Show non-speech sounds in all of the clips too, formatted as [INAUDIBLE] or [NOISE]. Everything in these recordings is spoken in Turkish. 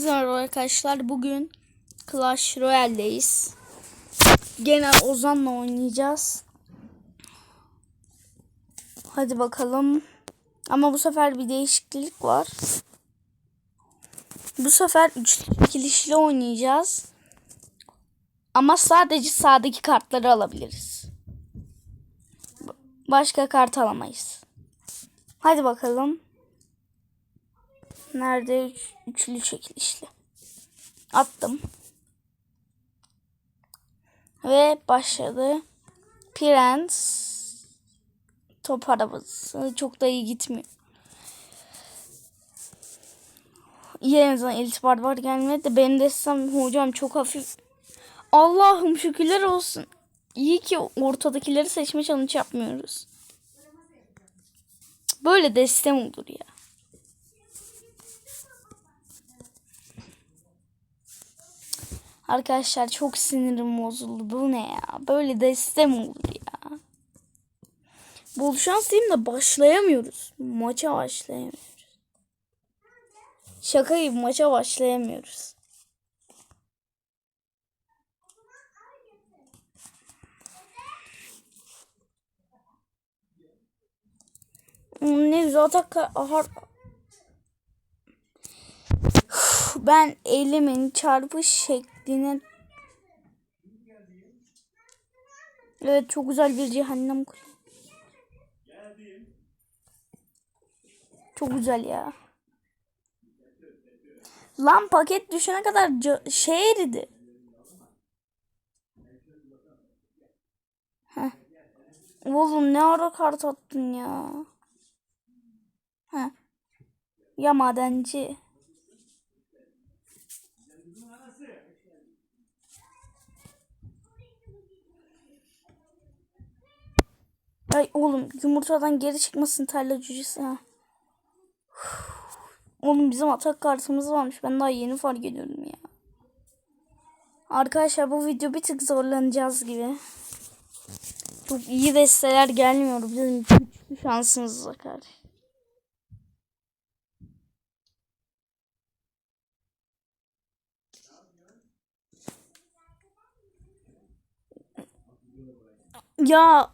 Hepinize merhaba arkadaşlar. Bugün Clash Royale'deyiz. Gene Ozan'la oynayacağız. Hadi bakalım. Ama bu sefer bir değişiklik var. Bu sefer üçlü ikilişli oynayacağız. Ama sadece sağdaki kartları alabiliriz. Başka kart alamayız. Hadi bakalım. Nerede üç, üçlü çekilişli. Attım. Ve başladı. Prens top arabası çok da iyi gitmiyor. İyi en azından iltibat var gelmedi de benim destem hocam çok hafif. Allah'ım şükürler olsun. İyi ki ortadakileri seçme challenge yapmıyoruz. Böyle destem olur ya. Arkadaşlar çok sinirim bozuldu. Bu ne ya? Böyle destem olur ya. Bol şans diyeyim de başlayamıyoruz. Maça başlayamıyoruz. Şaka gibi maça başlayamıyoruz. Hmm, Ne güzel atak har ben elimin çarpış şekline Evet çok güzel bir cehennem kule. Çok güzel ya. Lan paket düşene kadar şey eridi. Heh. Oğlum ne ara kart attın ya. Heh. Ya madenci. Ay oğlum yumurtadan geri çıkmasın tarla cücesi ha. Oğlum bizim atak kartımız varmış. Ben daha yeni fark ediyorum ya. Arkadaşlar bu video bir tık zorlanacağız gibi. Çok iyi desteler gelmiyor. Bizim güçlü şansımız kardeş. Ya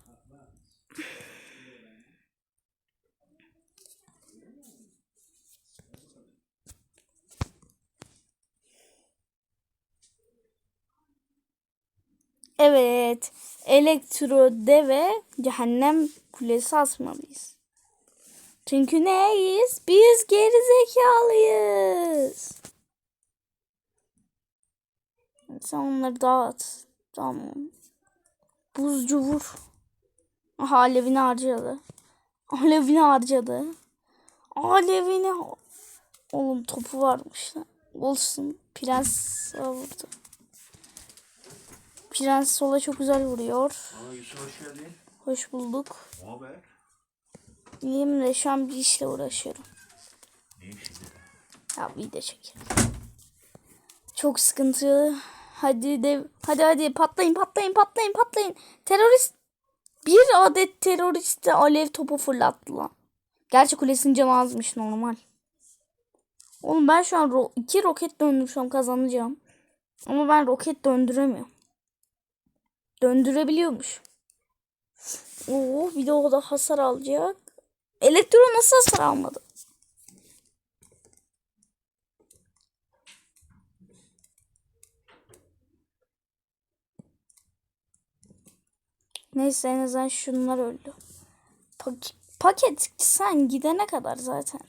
Evet. Elektro deve cehennem kulesi asmalıyız. Çünkü neyiz? Biz geri zekalıyız. Sen onları dağıt. Tamam. Buzcu vur. Aha alevini harcadı. Alevini harcadı. Alevini... Oğlum topu varmış. Olsun. Prens vurdu. Prens sola çok güzel vuruyor. Hoş bulduk. İyiyim de şu an bir işle uğraşıyorum. Ya video çekelim. Çok sıkıntı. Hadi de hadi hadi patlayın patlayın patlayın patlayın. Terörist bir adet teröriste alev topu fırlattı lan. Gerçi kulesinin canı azmış normal. Oğlum ben şu an ro- iki roket döndürsem kazanacağım. Ama ben roket döndüremiyorum. Döndürebiliyormuş. Oo bir de o da hasar alacak. Elektro nasıl hasar almadı? Neyse en azından şunlar öldü. Pak- paket sen gidene kadar zaten.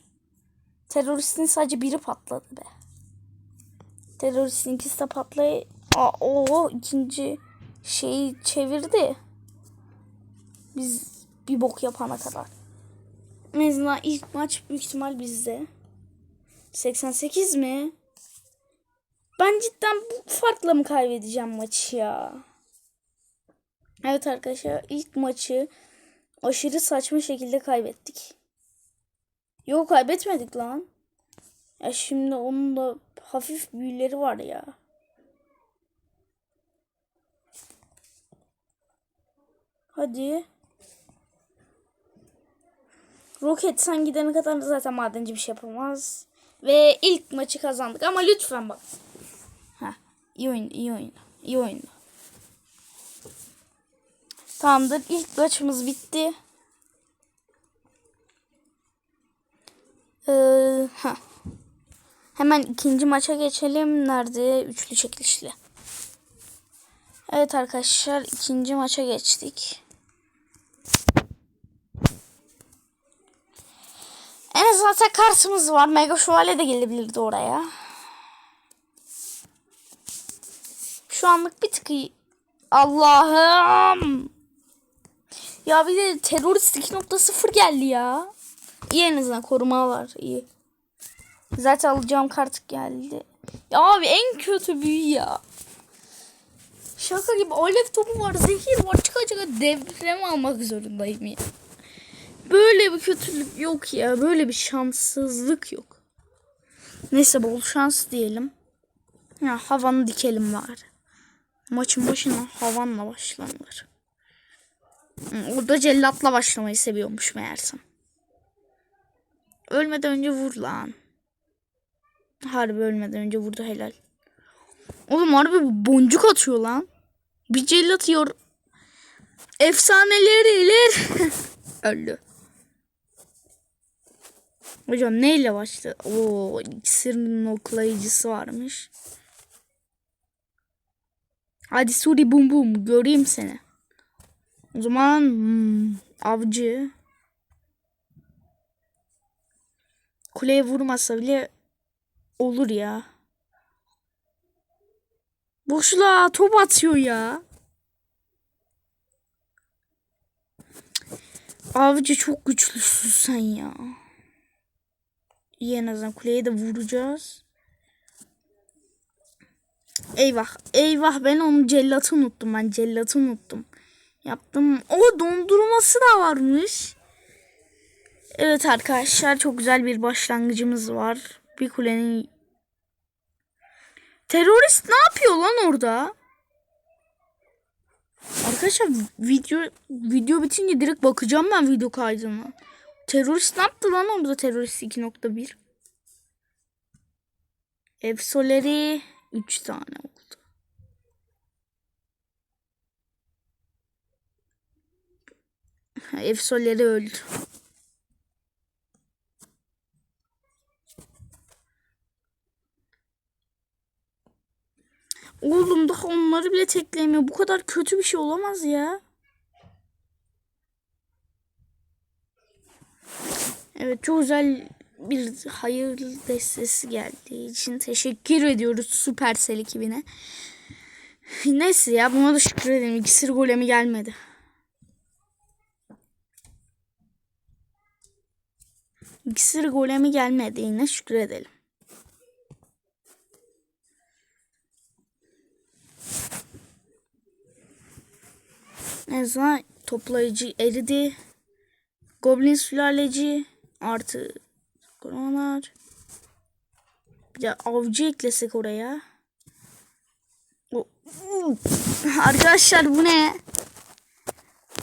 Teröristin sadece biri patladı be. Teröristin ikisi de patlay... Aa, o ikinci şeyi çevirdi. Biz bir bok yapana kadar. Azından ilk maç büyük ihtimal bizde. 88 mi? Ben cidden bu farkla mı kaybedeceğim maçı ya? Evet arkadaşlar ilk maçı aşırı saçma şekilde kaybettik. Yok kaybetmedik lan. Ya şimdi onun da hafif büyüleri var ya. Hadi. Roket sen gidene kadar zaten madenci bir şey yapamaz. Ve ilk maçı kazandık ama lütfen bak. Ha, iyi oyun, iyi oyun, iyi oyun. Tamamdır. İlk maçımız bitti. Ee. Hemen ikinci maça geçelim. Nerede? Üçlü çekilişli. Evet arkadaşlar ikinci maça geçtik. En zaten kartımız var. Mega Şövalye de gelebilirdi oraya. Şu anlık bir tık iyi. Allah'ım. Ya bir de terörist 2.0 geldi ya. İyi en azından koruma var. iyi. Zaten alacağım kart geldi. Ya abi en kötü büyü ya. Şaka gibi alev topu var, zehir var. Çıka çıka devrem almak zorundayım ya. Böyle bir kötülük yok ya. Böyle bir şanssızlık yok. Neyse bol şans diyelim. Ya havanı dikelim bari. Maçın başına havanla başlanır. Orada cellatla başlamayı seviyormuş meğersem. Ölmeden önce vur lan. Harbi ölmeden önce vurdu helal. Oğlum harbi boncuk atıyor lan. Bir cellat yor. Efsaneleri iler. [LAUGHS] Öldü. Hocam neyle başladı? Oo, iksirin noklayıcısı varmış. Hadi Suri bum bum göreyim seni. O zaman hmm, avcı. Kuleye vurmasa bile olur ya. Boşluğa top atıyor ya. Avcı çok güçlüsün sen ya. İyi en azından kuleye de vuracağız. Eyvah. Eyvah ben onu cellatı unuttum. Ben cellatı unuttum. Yaptım. O dondurması da varmış. Evet arkadaşlar çok güzel bir başlangıcımız var. Bir kulenin Terörist ne yapıyor lan orada? Arkadaşlar video video bitince direkt bakacağım ben video kaydına. Terörist ne yaptı lan orada terörist 2.1? Efsoleri 3 tane oldu. Efsoleri öldü. Oğlum daha onları bile tekleyemiyor. Bu kadar kötü bir şey olamaz ya. Evet çok güzel bir hayır destesi geldiği için teşekkür ediyoruz Supercell ekibine. Neyse ya buna da şükür edelim. İkisir golemi gelmedi. İkisir golemi gelmedi yine şükür edelim. Azından toplayıcı eridi. Goblin sülaleci artı koronalar. Bir de avcı eklesek oraya. Arkadaşlar bu ne?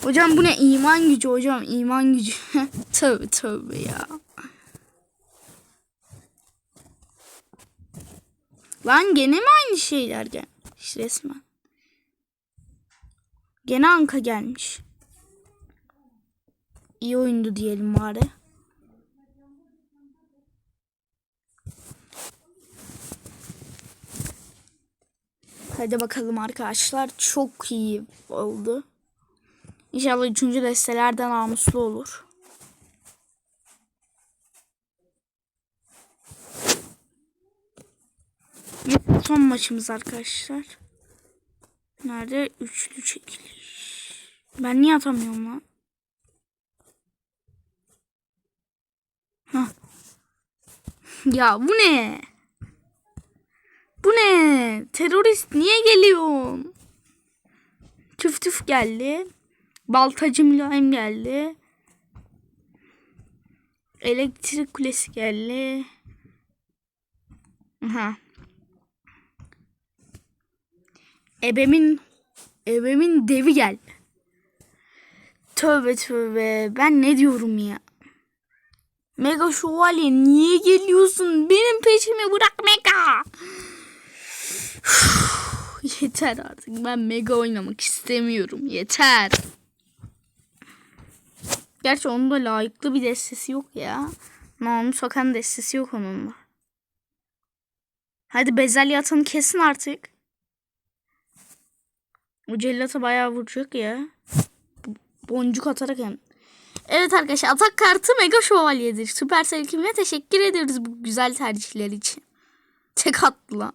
Hocam bu ne? İman gücü hocam. iman gücü. [LAUGHS] tövbe tövbe ya. Lan gene mi aynı şeyler gelmiş resmen? Gene Anka gelmiş. İyi oyundu diyelim bari. Hadi bakalım arkadaşlar. Çok iyi oldu. İnşallah üçüncü destelerden namuslu olur. Son maçımız arkadaşlar. Nerede? Üçlü çekiliş. Ben niye atamıyorum lan? Hah. [LAUGHS] Ya bu ne? Bu ne? Terörist niye geliyorsun? Tüf tüf geldi. Baltacı mülayim geldi. Elektrik kulesi geldi. Aha. Ebemin ebemin devi geldi. Tövbe tövbe. Ben ne diyorum ya? Mega şövalye niye geliyorsun? Benim peşimi bırak Mega. [SIGHS] Yeter artık. Ben Mega oynamak istemiyorum. Yeter. Gerçi onun da layıklı bir destesi yok ya. Namı sokan destesi yok onun da. Hadi bezelye atanı kesin artık. O cellata bayağı vuracak ya. Boncuk atarak hem. Evet arkadaşlar atak kartı Mega Şövalye'dir. Süpersel ekibine teşekkür ederiz bu güzel tercihler için. Tek attı lan.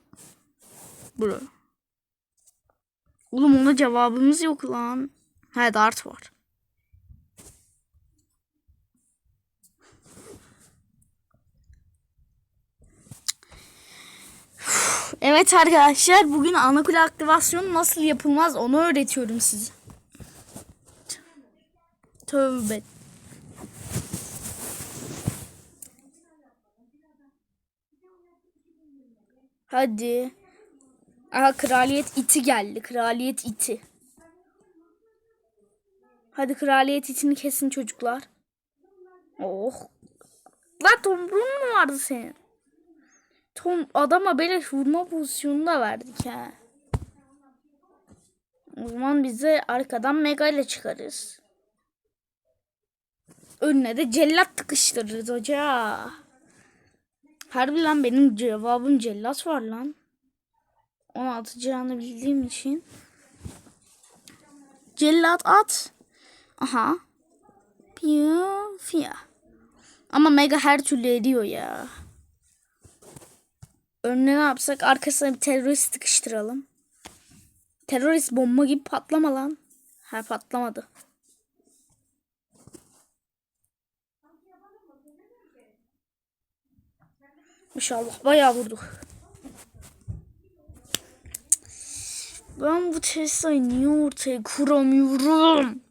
Bro. Oğlum ona cevabımız yok lan. He dart var. Evet arkadaşlar bugün anakule aktivasyonu nasıl yapılmaz onu öğretiyorum size. Tövbe. Hadi. Aha kraliyet iti geldi. Kraliyet iti. Hadi kraliyet itini kesin çocuklar. Oh. Lan tomruğun mu vardı senin? Tom adama beleş vurma pozisyonu da verdik ha. O zaman bize arkadan mega ile çıkarız. Önüne de cellat tıkıştırırız hoca. Harbi lan benim cevabım cellat var lan. Onu atacağını bildiğim için. Cellat at. Aha. Piyo fiya. Ama mega her türlü ediyor ya. Önüne ne yapsak arkasına bir terörist sıkıştıralım. Terörist bomba gibi patlama lan. Ha patlamadı. İnşallah bayağı vurduk. Ben bu Tesla'yı niye ortaya kuramıyorum?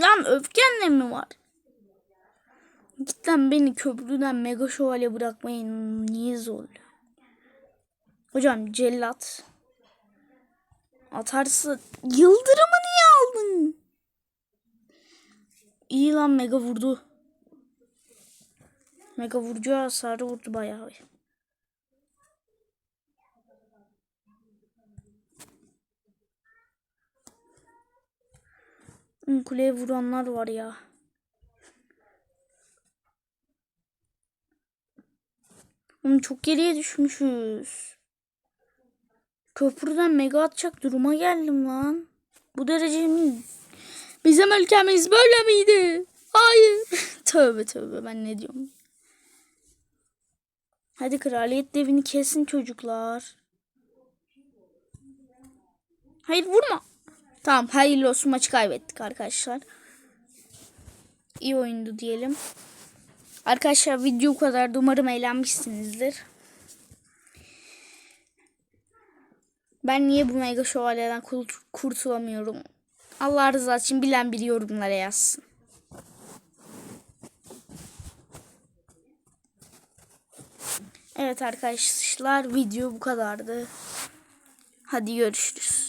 Lan öfkenle mi var? Git beni köprüden mega şövalye bırakmayın. Niye zorluyor? Hocam cellat. Atarsa yıldırımı niye aldın? İyi lan mega vurdu. Mega vurucu hasarı vurdu bayağı. Hı, Kuleye vuranlar var ya. Oğlum çok geriye düşmüşüz. Köprüden mega atacak duruma geldim lan. Bu derece mi? Bizim ülkemiz böyle miydi? Hayır. [LAUGHS] tövbe tövbe ben ne diyorum. Hadi kraliyet devini kesin çocuklar. Hayır vurma. Tamam hayırlı olsun maçı kaybettik arkadaşlar. İyi oyundu diyelim. Arkadaşlar video kadar. Umarım eğlenmişsinizdir. Ben niye bu mega şövalyeden kurt- kurtulamıyorum? Allah rızası için bilen biri yorumlara yazsın. Evet arkadaşlar video bu kadardı. Hadi görüşürüz.